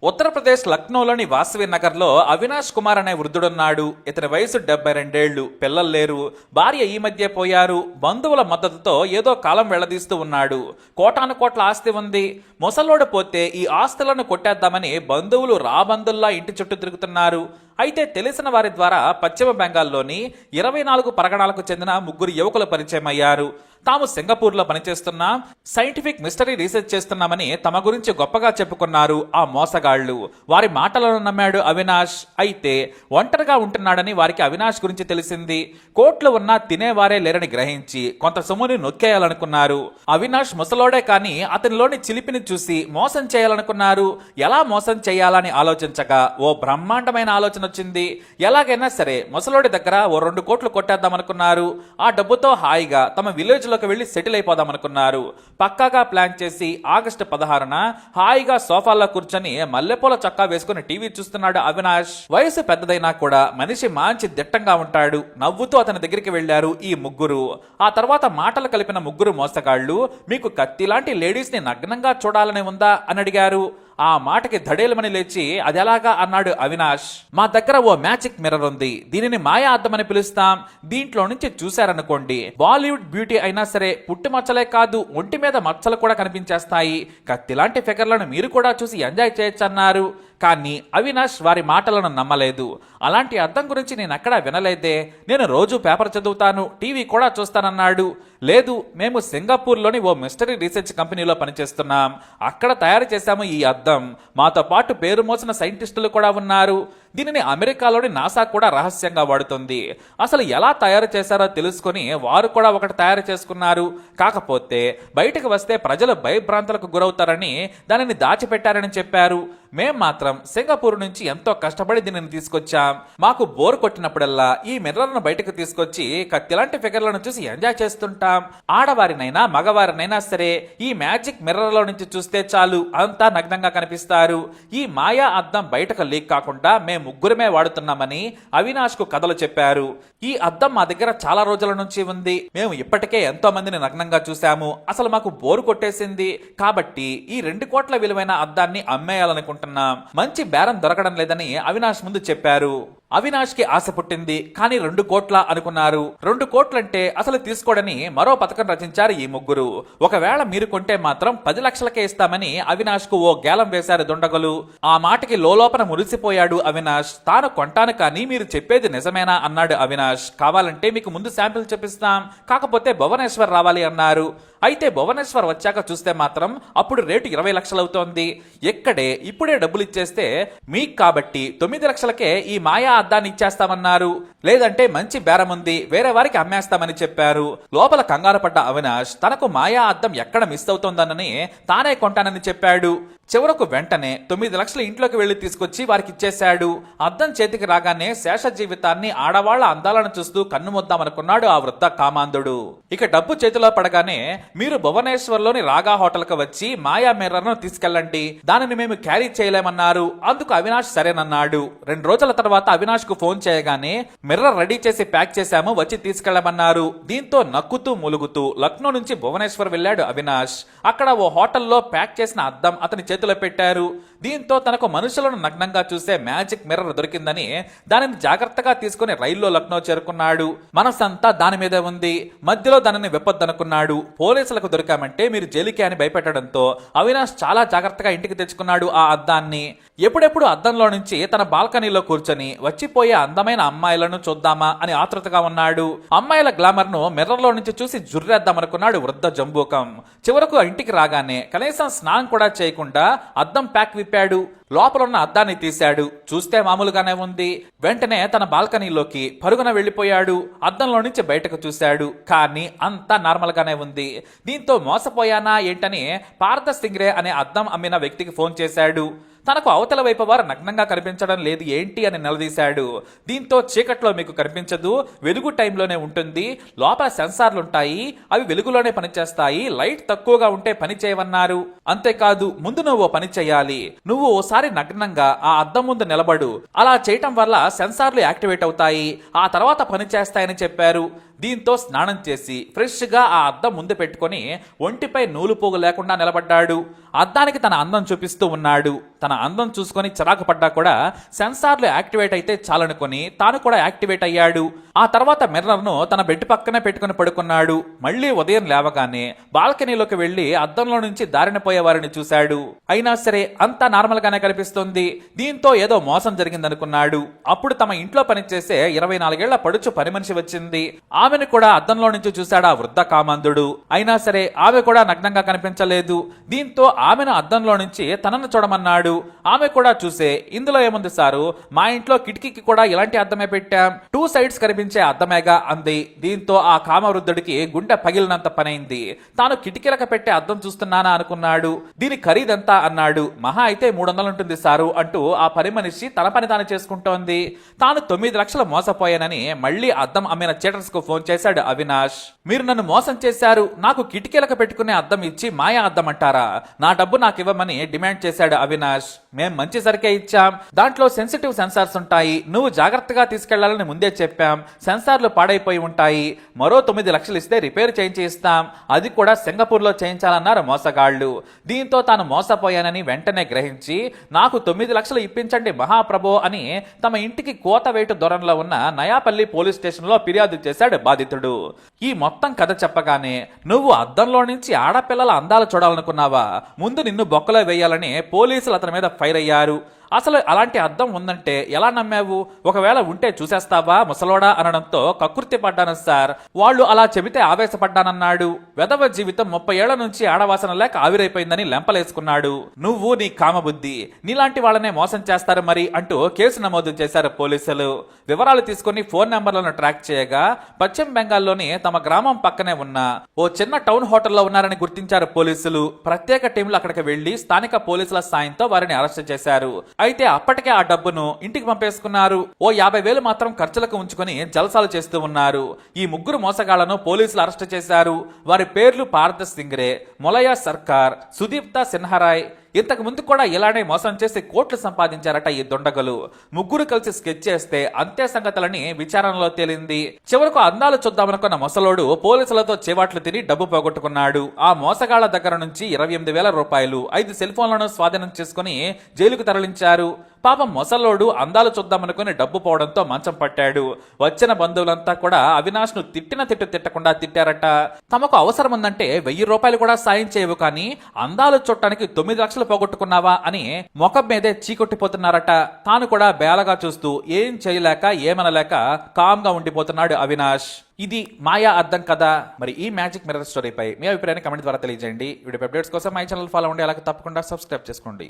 ఉత్తరప్రదేశ్ లక్నోలోని వాసవి నగర్లో అవినాష్ కుమార్ అనే వృద్ధుడున్నాడు. ఇతని వయసు డెబ్బై రెండేళ్ళు పిల్లలు లేరు. భార్య ఈ మధ్య పోయారు. బంధువుల మద్దతుతో ఏదో కాలం వెళ్ళదీస్తూ ఉన్నాడు. కోటాను కోట్ల ఆస్తి ఉంది. ముసలోడు పోతే ఈ ఆస్తులను కొట్టేద్దామని బంధువులు రాబందుల్లా ఇంటి చుట్టూ తిరుగుతున్నారు. అయితే తెలిసిన వారి ద్వారా పశ్చిమ బెంగాల్లోని ఇరవై నాలుగు పరగణాలకు చెందిన ముగ్గురు యువకులు పరిచయం అయ్యారు తాము సింగపూర్లో పనిచేస్తున్న సైంటిఫిక్ మిస్టరీ రీసెర్చ్ చేస్తున్నామని తమ గురించి గొప్పగా చెప్పుకున్నారు ఆ మోసగాళ్ళు వారి మాటలను నమ్మాడు అవినాష్. అయితే ఒంటరిగా ఉంటున్నాడని వారికి అవినాష్ గురించి తెలిసింది. కోట్లు ఉన్నా తినేవారే లేరని గ్రహించి కొంత సొమ్ముని నొక్కేయాలనుకున్నారు. అవినాష్ ముసలోడే కానీ అతనిలోని చిలిపిని చూసి మోసం చేయాలనుకున్నారు. ఎలా మోసం చేయాలని ఆలోచించగా ఓ బ్రహ్మాండమైన ఆలోచన వచ్చింది. ఎలాగైనా సరే ముసలోడి దగ్గర ఓ రెండు కోట్లు కొట్టేద్దాం అనుకున్నారు ఆ డబ్బుతో హాయిగా తమ విలేజ్లోకి వెళ్ళి సెటిల్ అయిపోదాం అనుకున్నారు పక్కాగా ప్లాన్ చేసి ఆగస్టు పదహారున హాయిగా సోఫాల్లో కూర్చొని మల్లెపూల చొక్కా వేసుకుని టీవీ చూస్తున్నాడు అవినాష్. వయసు పెద్దదైనా కూడా మనిషి మంచి దిట్టంగా ఉంటాడు. నవ్వుతూ అతని దగ్గరికి వెళ్ళారు ఈ ముగ్గురు. ఆ తర్వాత మాటలు కలిపిన ముగ్గురు మోసగాళ్ళు మీకు కత్తి లాంటి లేడీస్ని నగ్నంగా చూడాలని ఉందా? అని అడిగారు. ఆ మాటకి ధడేలమని లేచి అది ఎలాగా? అన్నాడు అవినాష్. మా దగ్గర ఓ మ్యాజిక్ మిర్రర్ ఉంది. దీనిని మాయా అద్దం అని పిలుస్తాం. దీంట్లో నుంచి చూశారనుకోండి. బాలీవుడ్ బ్యూటీ అయినా సరే పుట్టి మచ్చలే కాదు ఒంటి మీద మచ్చలు కూడా కనిపించేస్తాయి. కత్తిలాంటి ఫిగర్లను మీరు కూడా చూసి ఎంజాయ్ చేయొచ్చన్నారు. కానీ అవినాష్ వారి మాటలను నమ్మలేదు. అలాంటి అర్థం గురించి నేను అక్కడ వినలేదే. నేను రోజు పేపర్ చదువుతాను టీవీ కూడా చూస్తానన్నాడు. లేదు మేము సింగపూర్లోని ఓ మిస్టరీ రీసెర్చ్ కంపెనీలో పనిచేస్తున్నాం. అక్కడ తయారు చేశాము ఈ అద్దం. మాతో పాటు పేరు మోసిన సైంటిస్టులు కూడా ఉన్నారు. దీనిని అమెరికాలోని నాసా కూడా రహస్యంగా వాడుతుంది. అసలు ఎలా తయారు చేశారో తెలుసుకొని వారు కూడా ఒకటి తయారు చేసుకున్నారు. కాకపోతే బయటకు వస్తే ప్రజలు భయభ్రాంతులకు గురవుతారని దానిని దాచిపెట్టారని చెప్పారు. మేం మాత్రం సింగపూర్ నుంచి ఎంతో కష్టపడి దీనిని తీసుకొచ్చాం. మాకు బోర్ కొట్టినప్పుడల్లా ఈ మిర్రర్ను బయటకు తీసుకొచ్చి కత్తిలాంటి ఫిగర్లను చూసి ఎంజాయ్ చేస్తుంటాం. ఆడవారినైనా మగవారినైనా సరే ఈ మ్యాజిక్ మిర్రర్లో నుంచి చూస్తే చాలు. అంతా నగ్నంగా కనిపిస్తారు. ఈ మాయా అద్దం బయటకు లీక్ కాకుండా మేము ముగ్గురమే వాడుతున్నామని అవినాష్కు కథలు చెప్పారు. ఈ అద్దం మా దగ్గర చాలా రోజుల నుంచి ఉంది. మేము ఇప్పటికే ఎంతో మందిని నగ్నంగా చూశాము. అసలు మాకు బోరు కొట్టేసింది. కాబట్టి ఈ రెండు కోట్ల విలువైన అద్దాన్ని అమ్మేయాలనుకుంటున్నాం. మంచి బేరం దొరకడం లేదని అవినాష్ ముందు చెప్పారు. అవినాష్కి ఆశ పుట్టింది. కానీ రెండు కోట్ల అనుకున్నారు. రెండు కోట్లంటే అసలు తీసుకోడని మరో పథకం రచించారు ఈ ముగ్గురు. ఒకవేళ మీరు కొంటే మాత్రం పది లక్షలకే ఇస్తామని అవినాష్కు ఓ గేలం వేశారు దుండగులు. ఆ మాటకి లోలోపన మురిసిపోయాడు అవినాష్. తాను కొంటాను కానీ మీరు చెప్పేది నిజమేనా అన్నాడు అవినాష్. కావాలంటే మీకు ముందు శాంపిల్ చూపిస్తాం కాకపోతే భువనేశ్వర్ రావాలి అన్నారు. అయితే భువనేశ్వర్ వచ్చాక చూస్తే మాత్రం అప్పుడు రేటు ఇరవై లక్షలవుతోంది. ఎక్కడే? ఇప్పుడే డబ్బులు ఇచ్చేస్తే మీకు కాబట్టి తొమ్మిది లక్షలకే ఈ మాయా అద్దాన్ని ఇచ్చేస్తామన్నారు. లేదంటే మంచి బేరం ఉంది. వేరే వారికి అమ్మేస్తామని చెప్పారు. లోపల కంగారు పడ్డ అవినాష్ తనకు మాయా అద్దం ఎక్కడ మిస్ అవుతోందనని తానే కొంటానని చెప్పాడు. చివరకు వెంటనే తొమ్మిది లక్షలు ఇంట్లోకి వెళ్ళి తీసుకొచ్చి వారికి ఇచ్చేశాడు. అద్దం చేతికి రాగానే శేష జీవితాన్ని ఆడవాళ్ళ అందాలను చూస్తూ కన్నుమొద్దామనుకున్నాడు ఆ వృద్ధ కామాంధుడు. ఇక డబ్బు చేతిలో పడగానే మీరు భువనేశ్వర్లోని రాగా హోటల్కి వచ్చి మాయా మిర్రర్ను తీసుకెళ్ళండి. దానిని మేము క్యారీ చేయలేమన్నారు. అందుకు అవినాష్ సరేనన్నాడు. రెండు రోజుల తర్వాత అవినాష్కు ఫోన్ చేయగానే మిర్రర్ రెడీ చేసి ప్యాక్ చేశాము వచ్చి తీసుకెళ్ళమన్నారు దీంతో నక్కుతూ ములుగుతూ లక్నో నుంచి భువనేశ్వర్ వెళ్ళాడు అవినాష్. అక్కడ ఓ హోటల్లో ప్యాక్ చేసిన అద్దం అతని చేతిలో పెట్టారు. దీంతో తనకు మనుషులను నగ్నంగా చూసే మ్యాజిక్ మిర్రర్ దొరికిందని దానిని జాగ్రత్తగా తీసుకుని రైల్లో లక్నో చేరుకున్నాడు. మనసంతా దాని మీదే ఉంది. మధ్యలో దానిని విప్పొద్దనుకున్నాడు. పోలీసులకు దొరికామంటే మీరు జైలుకే అని భయపెట్టడంతో అవినాష్ చాలా జాగ్రత్తగా ఇంటికి తెచ్చుకున్నాడు ఆ అద్దాన్ని. ఎప్పుడెప్పుడు అద్దంలో నుంచి తన బాల్కనీలో కూర్చొని వచ్చిపోయే అందమైన అమ్మాయిలను చూద్దామా అని ఆతృతగా ఉన్నాడు. అమ్మాయిల గ్లామర్ను మిర్రర్లో నుంచి చూసి జుర్రేద్దామనుకున్నాడు వృద్ధ జంబూకం. చివరకు ఇంటికి రాగానే కనీసం స్నానం కూడా చేయకుండా అద్దం ప్యాక్ విప్పి లోపల ఉన్న అద్దాన్ని తీశాడు. చూస్తే మామూలుగానే ఉంది. వెంటనే తన బాల్కనీలోకి పరుగున వెళ్ళిపోయాడు అద్దంలో నుంచి బయటకు చూశాడు. కానీ అంతా నార్మల్గానే ఉంది. దీంతో మోసపోయానా ఏంటని పార్థ సింగ్రే అనే అద్దం అమ్మిన వ్యక్తికి ఫోన్ చేశాడు. తనకు అవతల వైపు వారు నగ్నంగా కనిపించడం లేదు ఏంటి అని నిలదీశాడు. దీంతో చీకట్లో మీకు కనిపించదు. వెలుగు టైంలోనే ఉంటుంది. లోపల సెన్సార్లు ఉంటాయి అవి వెలుగులోనే పనిచేస్తాయి. లైట్ తక్కువగా ఉంటే పని చేయవన్నారు. అంతేకాదు ముందు నువ్వు పని చేయాలి. నువ్వు ఓసారి నగ్నంగా ఆ అద్దం ముందు నిలబడు. అలా చేయటం వల్ల సెన్సార్లు యాక్టివేట్ అవుతాయి. ఆ తర్వాత పని చేస్తాయని చెప్పారు. దీంతో స్నానం చేసి ఫ్రెష్గా ఆ అద్దం ముందు పెట్టుకొని ఒంటిపై నూలు పోగు లేకుండా నిలబడ్డాడు. అద్దానికి తన అందం చూపిస్తూ ఉన్నాడు. తన అందం చూసుకొని చిరాకు పడ్డా కూడా సెన్సార్లు యాక్టివేట్ అయితే చాలనుకొని తాను కూడా యాక్టివేట్ అయ్యాడు. ఆ తర్వాత మిర్రర్ను తన బెడ్ పక్కనే పెట్టుకుని పడుకున్నాడు. మళ్ళీ ఉదయం లేవగానే బాల్కనీలోకి వెళ్ళి అద్దంలో నుంచి దారిన పోయే వారిని చూశాడు. అయినా సరే అంతా నార్మల్ గానే కనిపిస్తుంది. దీంతో ఏదో మోసం జరిగిందనుకున్నాడు. అప్పుడు తమ ఇంట్లో పనిచేసే ఇరవై నాలుగేళ్ళ పడుచు పని మనిషి వచ్చింది. ఆమెను కూడా అద్దంలో నుంచి చూశాడు ఆ వృద్ధ కామాంధుడు అయినా సరే ఆమె కూడా నగ్నంగా కనిపించలేదు. దీంతో ఆమెను అద్దంలో నుంచి తనను చూడమన్నాడు. ఆమె కూడా చూసే ఇందులో ఏముంది సారు? మా ఇంట్లో కిటికీకి కూడా ఇలాంటి అద్దమే పెట్టాం. టూ సైడ్స్ కనిపించే అద్దమేగా అంది. దీంతో ఆ కామవృద్ధుడికి గుండె పగిలినంత పనైంది. తాను కిటికీలకు పెట్టే అద్దం చూస్తున్నానా అనుకున్నాడు. దీని ఖరీదంతా? అన్నాడు. మహా అయితే మూడు వందలు ఉంటుంది సారు అంటూ ఆ పని మనిషి తన పని తాను చేసుకుంటోంది. తాను తొమ్మిది లక్షలు మోసపోయానని మళ్ళీ అద్దం అమ్మిన చీటర్స్కు ఫోన్ చేశాడు అవినాష్. మీరు నన్ను మోసం చేశారు. నాకు కిటికీలకు పెట్టుకునే అద్దం ఇచ్చి మాయా అద్దం అంటారా? నా డబ్బు నాకు ఇవ్వమని డిమాండ్ చేశాడు అవినాష్. మేం మంచి సరికే ఇచ్చాం. దాంట్లో సెన్సిటివ్ సెన్సార్స్ ఉంటాయి. నువ్వు జాగ్రత్తగా తీసుకెళ్ళాలని ముందే చెప్పాం. సెన్సార్లు పాడైపోయి ఉంటాయి. మరో తొమ్మిది లక్షలు ఇస్తే రిపేర్ చేయించి ఇస్తాం అది కూడా సింగపూర్లో చేయించాలన్నారు మోసగాళ్ళు దీంతో తాను మోసపోయానని వెంటనే గ్రహించి నాకు తొమ్మిది లక్షలు ఇప్పించండి మహాప్రభో అని తమ ఇంటికి కోతవేటు దూరంలో ఉన్న నయాపల్లి పోలీస్ స్టేషన్లో ఫిర్యాదు చేశాడు బాధితుడు. ఈ మొత్తం కథ చెప్పగానే నువ్వు అద్దంలో నుంచి ఆడపిల్లల అందాలు చూడాలనుకున్నావా? ముందు నిన్ను బొక్కలో వేయాలని పోలీసులు అతని మీద ఫైర్ అయ్యారు. అసలు అలాంటి అద్దం ఉందంటే ఎలా నమ్మావు? ఒకవేళ ఉంటే చూసేస్తావా ముసలోడా అనడంతో కకృతి పడ్డాను సార్. వాళ్ళు అలా చెబితే ఆవేశపడ్డానన్నాడు. వెదవ జీవితం ముప్పై ఏళ్ళ నుంచి ఆడవాసన లేక ఆవిరైపోయిందని లెంపలేసుకున్నాడు. నువ్వు నీ కామబుద్ధి. నీలాంటి వాళ్ళనే మోసం చేస్తారు మరి అంటూ కేసు నమోదు చేశారు పోలీసులు. వివరాలు తీసుకుని ఫోన్ నెంబర్లను ట్రాక్ చేయగా పశ్చిమ బెంగాల్లోని తమ గ్రామం పక్కనే ఉన్న ఓ చిన్న టౌన్ హోటల్లో ఉన్నారని గుర్తించారు పోలీసులు. ప్రత్యేక టీంలు అక్కడికి వెళ్ళి స్థానిక పోలీసుల సాయంతో వారిని అరెస్ట్ చేశారు. అయితే అప్పటికే ఆ డబ్బును ఇంటికి పంపేసుకున్నారు. ఓ యాభై వేలు మాత్రం ఖర్చులకు ఉంచుకొని జలసాలు చేస్తూ ఉన్నారు. ఈ ముగ్గురు మోసగాళ్ళను పోలీసులు అరెస్ట్ చేశారు. వారి పేర్లు పార్థ సింగ్రే మొలయ సర్కార్ సుదీప్త సిన్హరాయ్ ఇంతకు ముందు కూడా ఇలానే మోసం చేసి కోట్లు సంపాదించారట ఈ దొండగలు. ముగ్గురు కలిసి స్కెచ్ చేస్తే అంతే సంగతులని విచారణలో తేలింది. చివరకు అందాలు చూద్దామనుకున్న మొసలోడు పోలీసులతో చేవాట్లు తిని డబ్బు పోగొట్టుకున్నాడు. ఆ మోసగాళ్ళ దగ్గర నుంచి ఇరవై ఎనిమిది వేల రూపాయలు ఐదు సెల్ ఫోన్లను స్వాధీనం చేసుకుని జైలుకు తరలించారు. పాపం మొసలోడు అందాలు చూద్దామనుకుని డబ్బు పోవడంతో మంచం పట్టాడు. వచ్చిన బంధువులంతా కూడా అవినాష్ను తిట్టిన తిట్టు తిట్టకుండా తిట్టారట. తమకు అవసరం ఉందంటే వెయ్యి రూపాయలు కూడా సాయం చేయవు కానీ అందాలు చూడటానికి తొమ్మిది లక్షలు పోగొట్టుకున్నావా అని ముఖం మీదే చీకొట్టిపోతున్నారట. తాను కూడా బేలగా చూస్తూ ఏం చేయలేక ఏమనలేక కామ్గా ఉండిపోతున్నాడు అవినాష్. ఇది మాయా అర్థం కదా. మరి ఈ మ్యాజిక్ మిర్రర్ స్టోరీపై మీ అభిప్రాయాన్ని కమెంట్ ద్వారా తెలియజేయండి. వీడియో అప్డేట్స్ కోసం మై ఛానల్ ఫాలో అవ్వండి. అలాగే తప్పకుండా సబ్స్క్రైబ్ చేసుకోండి.